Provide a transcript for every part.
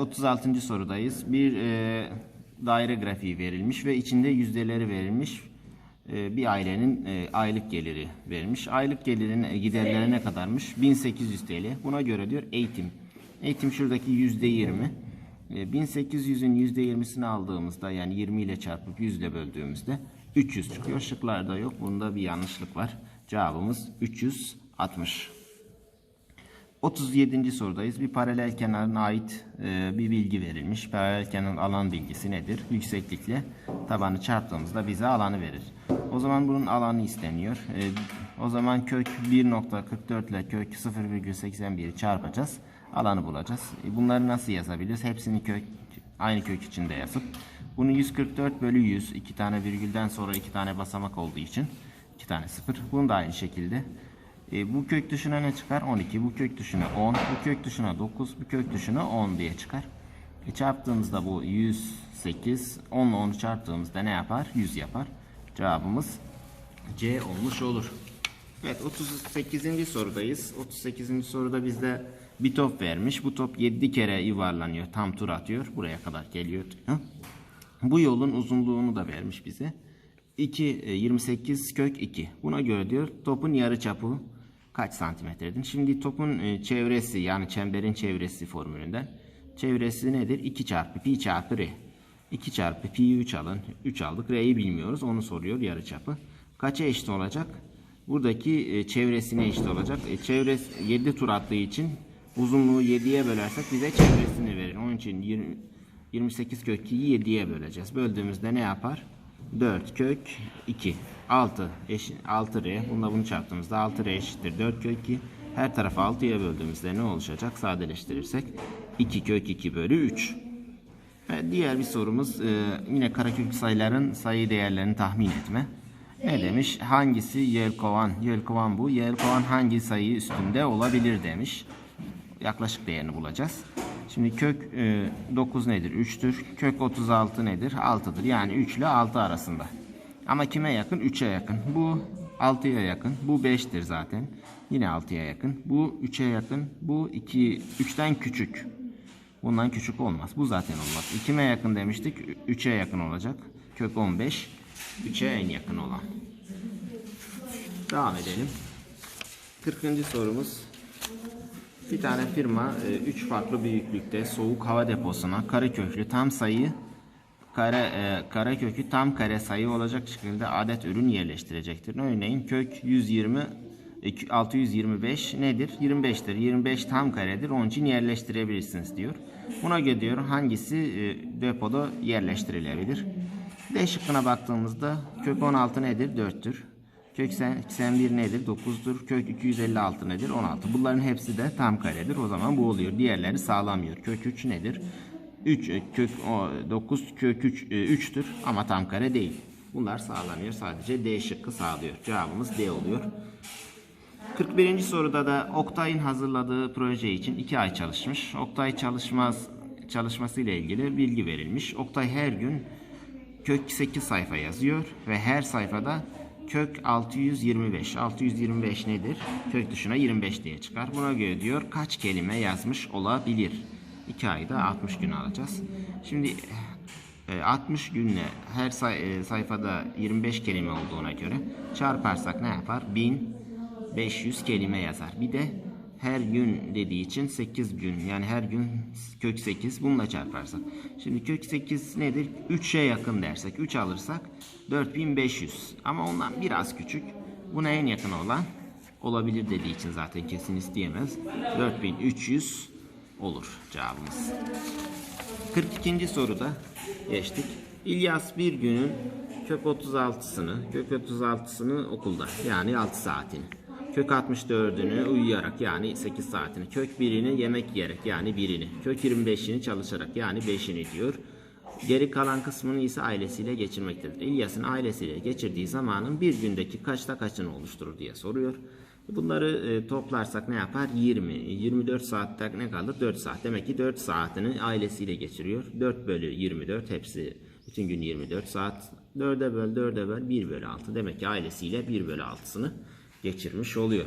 36. sorudayız. Bir e, daire grafiği verilmiş ve içinde yüzdeleri verilmiş. E, bir ailenin e, aylık geliri verilmiş. Aylık gelirin e, giderleri ne kadarmış? 1800 TL. Buna göre diyor eğitim. Eğitim şuradaki yüzde 20. E, 1800'ün yüzde 20'sini aldığımızda yani 20 ile çarpıp 100 ile böldüğümüzde 300 çıkıyor. Şıklarda yok. Bunda bir yanlışlık var. Cevabımız 360. 37. sorudayız. Bir paralel kenarına ait e, bir bilgi verilmiş. Paralel kenarın alan bilgisi nedir? Yükseklikle tabanı çarptığımızda bize alanı verir. O zaman bunun alanı isteniyor. E, o zaman kök 1.44 ile kök 0,81'i çarpacağız. Alanı bulacağız. E, bunları nasıl yazabiliriz? Hepsini kök aynı kök içinde yazıp bunu 144 bölü 100 iki tane virgülden sonra iki tane basamak olduğu için iki tane sıfır. Bunu da aynı şekilde e, bu kök dışına ne çıkar? 12. Bu kök dışına 10. Bu kök dışına 9. Bu kök dışına 10 diye çıkar. E, çarptığımızda bu 108. 10 ile 10'u çarptığımızda ne yapar? 100 yapar. Cevabımız C olmuş olur. Evet 38. sorudayız. 38. soruda bizde bir top vermiş. Bu top 7 kere yuvarlanıyor. Tam tur atıyor. Buraya kadar geliyor. Bu yolun uzunluğunu da vermiş bize. 2 e, 28 kök 2. Buna göre diyor topun yarıçapı kaç santimetredir? Şimdi topun e, çevresi yani çemberin çevresi formülünden çevresi nedir? 2 çarpı pi çarpı r. 2 çarpı pi 3 alın. 3 aldık. R'yi bilmiyoruz. Onu soruyor yarıçapı. Kaça eşit olacak? Buradaki e, çevresine eşit olacak. E, çevresi 7 tur attığı için uzunluğu 7'ye bölersek bize çevresini verir. Onun için 20, 28 kök 2'yi 7'ye böleceğiz. Böldüğümüzde ne yapar? 4 kök 2 6 eşit 6 r bununla bunu çarptığımızda 6 r eşittir 4 kök 2 her tarafı 6'ya böldüğümüzde ne oluşacak sadeleştirirsek 2 kök 2 bölü 3 ve diğer bir sorumuz e, yine kareköklü sayıların sayı değerlerini tahmin etme. Ne demiş? Hangisi yelkovan? Yelkovan bu. Yelkovan hangi sayı üstünde olabilir demiş. Yaklaşık değerini bulacağız. Şimdi kök e, 9 nedir? 3'tür. Kök 36 nedir? 6'dır. Yani 3 ile 6 arasında. Ama kime yakın? 3'e yakın. Bu 6'ya yakın. Bu 5'tir zaten. Yine 6'ya yakın. Bu 3'e yakın. Bu 2 3'ten küçük. Bundan küçük olmaz. Bu zaten olmaz. 2'me yakın demiştik. 3'e yakın olacak. Kök 15. 3'e en yakın olan. Devam edelim. 40. sorumuz. Bir tane firma 3 farklı büyüklükte soğuk hava deposuna kareköklü tam sayı kare e, karekökü tam kare sayı olacak şekilde adet ürün yerleştirecektir. Örneğin kök 120 e, 625 nedir? 25'tir. 25 tam karedir. Onun için yerleştirebilirsiniz diyor. Buna göre diyor hangisi e, depoda yerleştirilebilir? D şıkkına baktığımızda kök 16 nedir? 4'tür. Kök 81 nedir? 9'dur. Kök 256 nedir? 16. Bunların hepsi de tam karedir. O zaman bu oluyor. Diğerleri sağlamıyor. Kök 3 nedir? 3 e, kök o, 9 kök 3 3'tür ama tam kare değil. Bunlar sağlanıyor. Sadece D şıkkı sağlıyor. Cevabımız D oluyor. 41. soruda da Oktay'ın hazırladığı proje için 2 ay çalışmış. Oktay çalışmaz çalışması ile ilgili bilgi verilmiş. Oktay her gün kök 8 sayfa yazıyor ve her sayfada kök 625. 625 nedir? Kök dışına 25 diye çıkar. Buna göre diyor kaç kelime yazmış olabilir? 2 ayda 60 gün alacağız. Şimdi e, 60 günle her say- e, sayfada 25 kelime olduğuna göre çarparsak ne yapar? 1500 kelime yazar. Bir de her gün dediği için 8 gün yani her gün kök 8 bununla çarparsak. Şimdi kök 8 nedir? 3'e yakın dersek 3 alırsak 4500 ama ondan biraz küçük. Buna en yakın olan olabilir dediği için zaten kesin isteyemez. 4300 olur cevabımız. 42. soruda geçtik. İlyas bir günün kök 36'sını, kök 36'sını okulda yani 6 saatini. Kök 64'ünü uyuyarak yani 8 saatini. Kök 1'ini yemek yiyerek yani 1'ini. Kök 25'ini çalışarak yani 5'ini diyor. Geri kalan kısmını ise ailesiyle geçirmektedir. İlyas'ın ailesiyle geçirdiği zamanın bir gündeki kaçta kaçını oluşturur diye soruyor. Bunları e, toplarsak ne yapar? 20. 24 saatte ne kalır? 4 saat. Demek ki 4 saatini ailesiyle geçiriyor. 4 bölü 24 hepsi bütün gün 24 saat. 4'e böl 4'e böl 1 bölü 6. Demek ki ailesiyle 1 bölü 6'sını geçirmiş oluyor.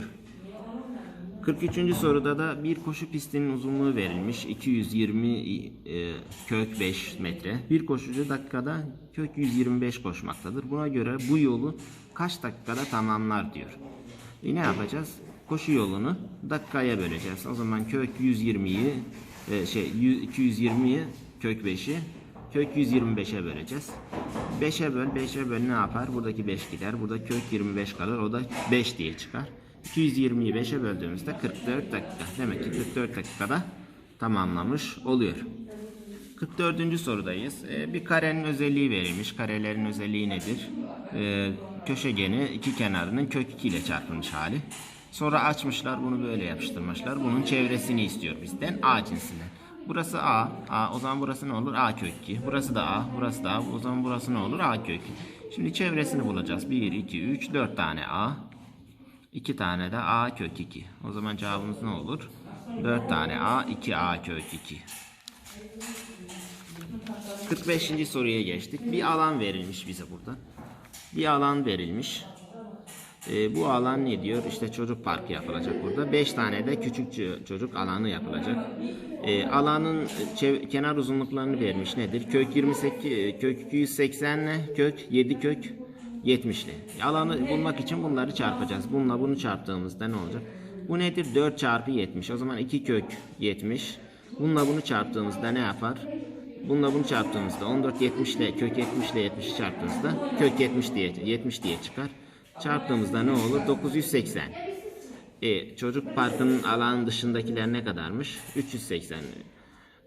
43. soruda da bir koşu pistinin uzunluğu verilmiş 220 e, kök 5 metre. Bir koşucu dakikada kök 125 koşmaktadır. Buna göre bu yolu kaç dakikada tamamlar diyor. E ne yapacağız? Koşu yolunu dakikaya böleceğiz. O zaman kök 120'yi e, şey 100 220'yi kök 5'i kök 125'e böleceğiz. 5'e böl, 5'e böl ne yapar? Buradaki 5 gider. Burada kök 25 kalır. O da 5 diye çıkar. 220'yi 5'e böldüğümüzde 44 dakika. Demek ki 44 dakikada tamamlamış oluyor. 44. sorudayız. Ee, bir karenin özelliği verilmiş. Karelerin özelliği nedir? Ee, köşegeni iki kenarının kök 2 ile çarpılmış hali. Sonra açmışlar bunu böyle yapıştırmışlar. Bunun çevresini istiyor bizden A cinsinden. Burası A. A o zaman burası ne olur? A kök 2. Burası da A. Burası da A. O zaman burası ne olur? A kök 2. Şimdi çevresini bulacağız. 1, 2, 3, 4 tane A. 2 tane de A kök 2. O zaman cevabımız ne olur? 4 tane A, 2 A kök 2. 45. soruya geçtik. Bir alan verilmiş bize burada. Bir alan verilmiş. Ee, bu alan ne diyor? İşte çocuk parkı yapılacak burada. 5 tane de küçük ço- çocuk alanı yapılacak. Ee, alanın kenar uzunluklarını vermiş nedir? Kök 28 e, kök 280 ile kök 7 kök 70'li. Alanı bulmak için bunları çarpacağız. Bununla bunu çarptığımızda ne olacak? Bu nedir? 4 çarpı 70. O zaman 2 kök 70. Bununla bunu çarptığımızda ne yapar? Bununla bunu çarptığımızda 14 70 ile kök 70 ile 70'i çarptığımızda kök 70 diye 70 diye çıkar. Çarptığımızda ne olur? 980. E, çocuk parkının alanın dışındakiler ne kadarmış? 380.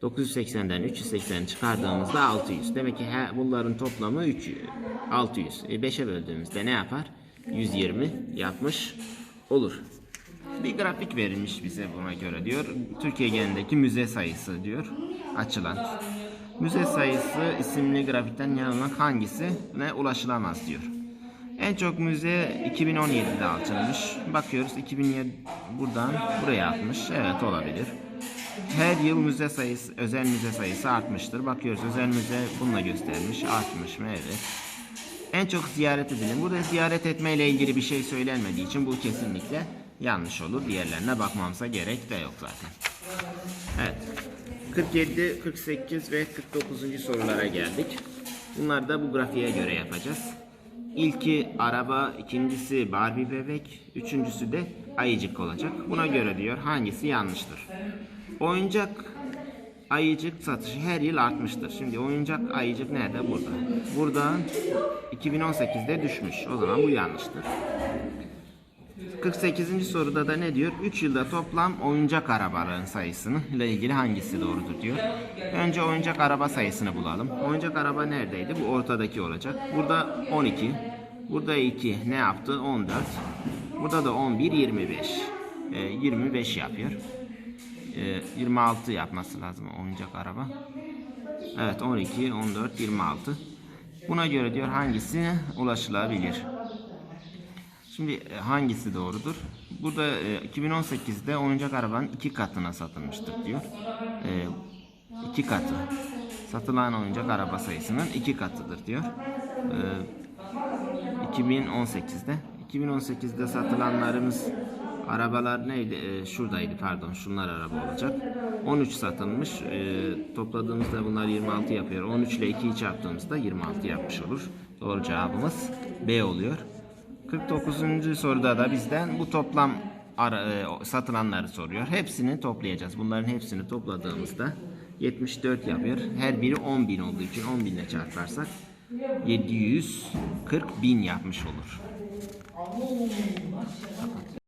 980'den 380 çıkardığımızda 600. Demek ki he, bunların toplamı 3 600. E, 5'e böldüğümüzde ne yapar? 120 yapmış olur. Bir grafik verilmiş bize buna göre diyor. Türkiye genelindeki müze sayısı diyor. Açılan. Müze sayısı isimli grafikten yanılan hangisine ulaşılamaz diyor. En çok müze 2017'de açılmış. Bakıyoruz 2007 buradan buraya atmış. Evet olabilir. Her yıl müze sayısı, özel müze sayısı artmıştır. Bakıyoruz özel müze bununla göstermiş. Artmış mı? Evet. En çok ziyaret edilen. Burada ziyaret etme ile ilgili bir şey söylenmediği için bu kesinlikle yanlış olur. Diğerlerine bakmamıza gerek de yok zaten. Evet. 47, 48 ve 49. sorulara geldik. Bunları da bu grafiğe göre yapacağız. İlki araba, ikincisi Barbie bebek, üçüncüsü de ayıcık olacak. Buna göre diyor hangisi yanlıştır. Oyuncak ayıcık satışı her yıl artmıştır. Şimdi oyuncak ayıcık nerede? Burada. Burada 2018'de düşmüş. O zaman bu yanlıştır. 48. soruda da ne diyor? 3 yılda toplam oyuncak arabaların sayısının ile ilgili hangisi doğrudur diyor. Önce oyuncak araba sayısını bulalım. Oyuncak araba neredeydi? Bu ortadaki olacak. Burada 12. Burada 2 ne yaptı? 14. Burada da 11, 25. Ee, 25 yapıyor. Ee, 26 yapması lazım oyuncak araba. Evet 12, 14, 26. Buna göre diyor hangisi ulaşılabilir? Şimdi e, hangisi doğrudur? Burada e, 2018'de oyuncak arabanın iki katına satılmıştır diyor. E, iki katı. Satılan oyuncak araba sayısının iki katıdır diyor. E, 2018'de. 2018'de satılanlarımız arabalar neydi? E, şuradaydı pardon. Şunlar araba olacak. 13 satılmış. E, topladığımızda bunlar 26 yapıyor. 13 ile 2'yi çarptığımızda 26 yapmış olur. Doğru cevabımız B oluyor. 49. soruda da bizden bu toplam ara, e, satılanları soruyor. Hepsini toplayacağız. Bunların hepsini topladığımızda 74 yapıyor. Her biri 10 bin olduğu için 10 binle çarparsak 740 bin yapmış olur.